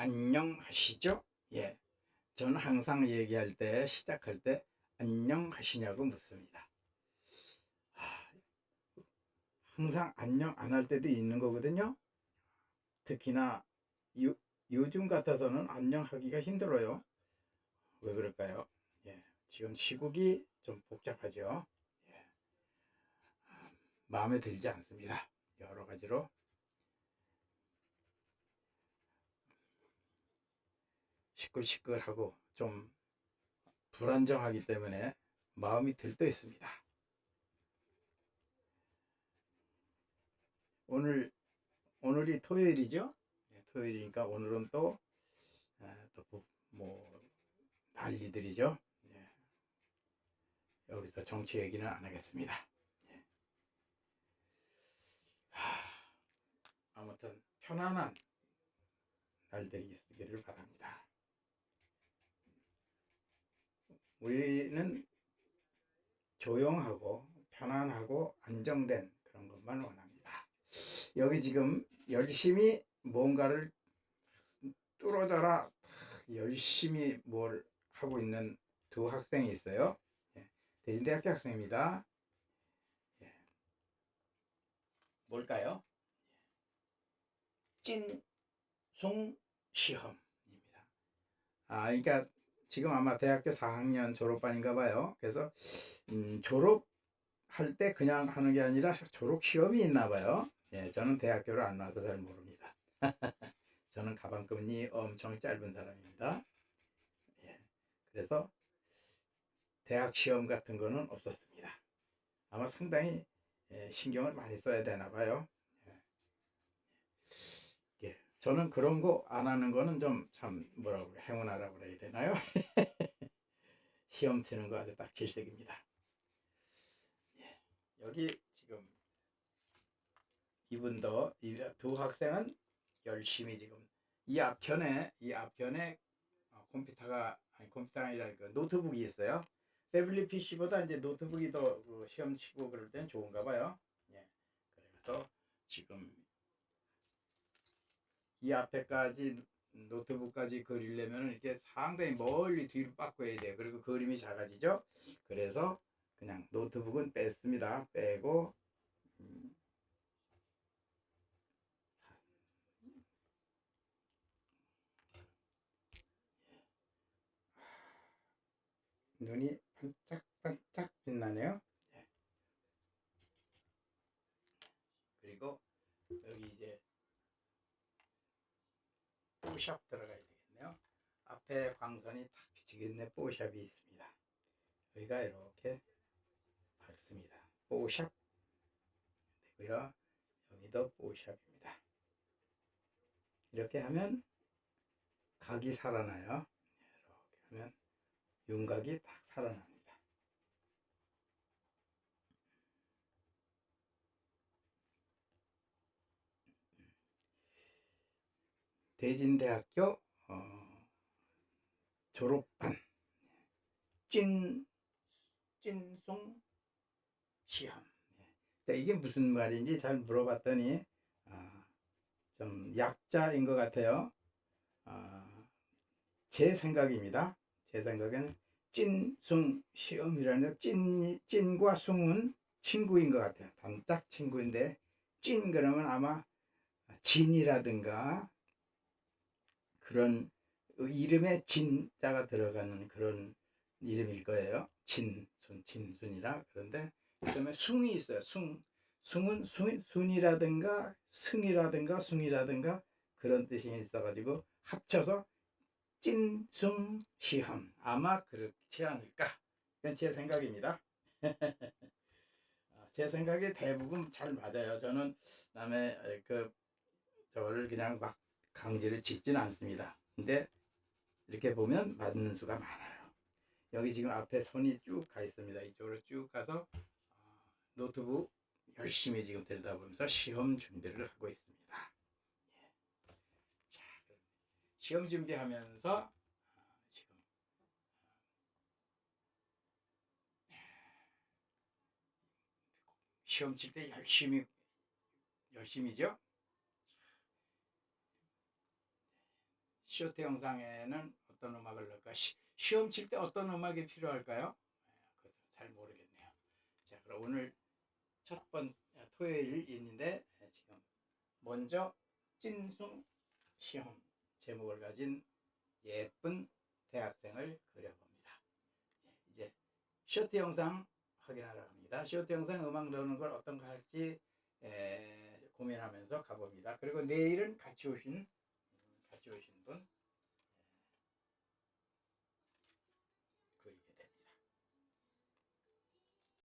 안녕하시죠? 예. 저는 항상 얘기할 때, 시작할 때, 안녕하시냐고 묻습니다. 아, 항상 안녕 안 할 때도 있는 거거든요. 특히나 요, 요즘 같아서는 안녕하기가 힘들어요. 왜 그럴까요? 예. 지금 시국이 좀 복잡하죠. 예. 아, 마음에 들지 않습니다. 여러 가지로. 시끌시끌하고 좀 불안정하기 때문에 마음이 들떠 있습니다. 오늘 오늘이 토요일이죠? 네, 토요일이니까 오늘은 또 아, 또뭐 난리들이죠. 예. 여기서 정치 얘기는 안 하겠습니다. 예. 하, 아무튼 편안한 날들이 있기를 바랍니다. 우리는 조용하고 편안하고 안정된 그런 것만 원합니다. 여기 지금 열심히 뭔가를 뚫어져라 열심히 뭘 하고 있는 두 학생이 있어요. 예, 대진대학교 학생입니다. 예. 뭘까요? 찐숭 시험입니다. 아, 그러니까 지금 아마 대학교 4학년 졸업반인가 봐요. 그래서 음, 졸업할 때 그냥 하는 게 아니라 졸업 시험이 있나 봐요. 예, 저는 대학교를 안 나와서 잘 모릅니다. 저는 가방끈이 엄청 짧은 사람입니다. 예, 그래서 대학 시험 같은 거는 없었습니다. 아마 상당히 예, 신경을 많이 써야 되나 봐요. 저는 그런 거 안 하는 거는 좀 참 뭐라고 그래, 행운하라고 그래야 되나요? 시험 치는 거 아주 딱 질색입니다. 예, 여기 지금 이분도 이두 학생은 열심히 지금 이 앞편에 이 앞편에 어, 컴퓨터가 아니 컴퓨터가 아니라 그 노트북이 있어요. 태블릿 PC보다 이제 노트북이 더그 시험 치고 그럴 땐 좋은가 봐요. 예. 그래서 지금 이 앞에까지 노트북까지 그리려면 이렇게 상당히 멀리 뒤로 바꿔야 돼요. 그리고 그림이 작아지죠. 그래서 그냥 노트북은 뺐습니다. 빼고 음, 눈이 반짝반짝 빛나네요. 예. 그리고 여기 이제 뽀샵 들어가야 되겠네요. 앞에 광선이 탁 비치겠네. 뽀샵이 있습니다. 여기가 이렇게 밝습니다. 뽀샵 되고요. 여기도 뽀샵입니다. 이렇게 하면 각이 살아나요. 이렇게 하면 윤곽이 딱 살아납니다. 대진대학교 어, 졸업반 찐 찐송 시험. 근데 이게 무슨 말인지 잘 물어봤더니 아, 좀 약자인 것 같아요. 아, 제 생각입니다. 제 생각에는 찐숭 시험이라는 찐 찐과 숭은 친구인 것 같아요. 단짝 친구인데 찐 그러면 아마 진이라든가 그런 이름에 진자가 들어가는 그런 이름일 거예요. 진순 진순이라 그런데 그 다음에 숭이 있어요. 숭 숭은 순, 순이라든가 승이라든가 숭이라든가 그런 뜻이 있어가지고 합쳐서 찐숭 시험 아마 그렇지 않을까 이건 제 생각입니다. 아, 제 생각에 대부분 잘 맞아요. 저는 남의 그 저를 그냥 막 강제를 짓진 않습니다. 근데 이렇게 보면 맞는 수가 많아요. 여기 지금 앞에 손이 쭉 가 있습니다. 이쪽으로 쭉 가서 어, 노트북 열심히 지금 들여다보면서 시험 준비를 하고 있습니다. 예. 자, 시험 준비하면서 어, 지금 어, 시험 칠 때 열심히 열심히죠. 쇼트 영상에는 어떤 음악을 넣을까? 시, 시험 칠 때 어떤 음악이 필요할까요? 예, 그것을 잘 모르겠네요. 자, 그럼 오늘 첫 번 토요일인데 예, 지금 먼저 찐숭 시험 제목을 가진 예쁜 대학생을 그려봅니다. 예, 이제 쇼트 영상 확인하러 갑니다. 쇼트 영상 음악 넣는 걸 어떤 거 할지 에, 고민하면서 가봅니다. 그리고 내일은 같이 오신 같이 오신 분